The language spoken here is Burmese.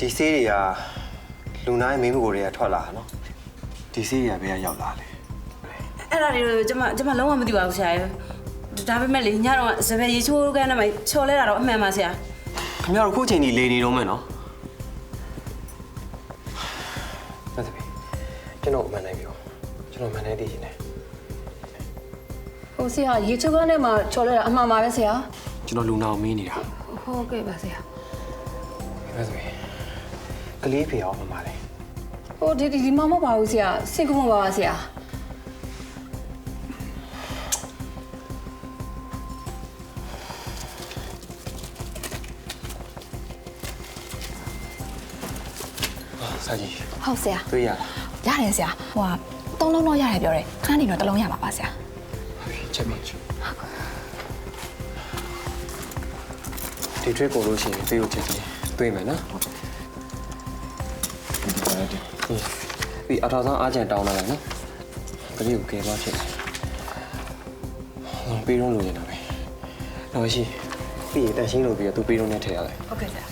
ဒီဆေးတွေကလူနာရဲ့မင်းမကိုတွေကထွက်လာတာနော်ဒီဆေးတွေကဘယ်ကရောက်လာလဲအဲ့ဒါတွေကိုကျွန်မကျွန်မလုံးဝမသိပါဘူးဆရာရဲ့ဒါပေမဲ့လေညတော့စပယ်ရေချိုးကန်းနဲ့မှချော်လဲတာတော့အမှန်ပါဆရာခင်ဗျားတို့ခုချိန်ကြီးလေနေတော့မယ်နော်မသဘေကျွန်တော်အမှန်တိုင်းပြောကျွန်တော်အမှန်တိုင်းသိချင်တယ်ဟိုဆရာရေချိုးကန်းထဲမှာချော်လဲတာအမှန်ပါပဲဆရာကျွန်တော်လူနာကိုမင်းနေတာဟုတ်ကဲ့ပါဆရာမသဘေ ကလေးဖေအောင်မှာပါလေဟိုဒီဒီဒီမမဟုတ်ပါဘူးဆရာစင်ကူမပါပါဆရာစာကြီးဟုတ်ဆရာတွေ့ရလားရတယ်ဆရာဟိုကသုံးလုံးတော့ရတယ်ပြောတယ်ခဏနေတော့တစ်လုံးရပါပါဆရာချက်ပြီဒီ trip ပေါ်လို့ရှိရင်ပေးဖို့ချက်ချင်းတွေ့မယ်နော် ပြီးအထာဆောင်အားချန်တောင်းလာတယ်နော်ကလေးကိုကယ်သွားဖြစ်တယ်ဟောပေးတော့လို့နေတာပဲတော့ရှိပြီးရင်တန်ရှင်းလို့ပြီးတော့သူပေးတော့နဲ့ထည့်ရတယ်ဟုတ်ကဲ့ဆရာ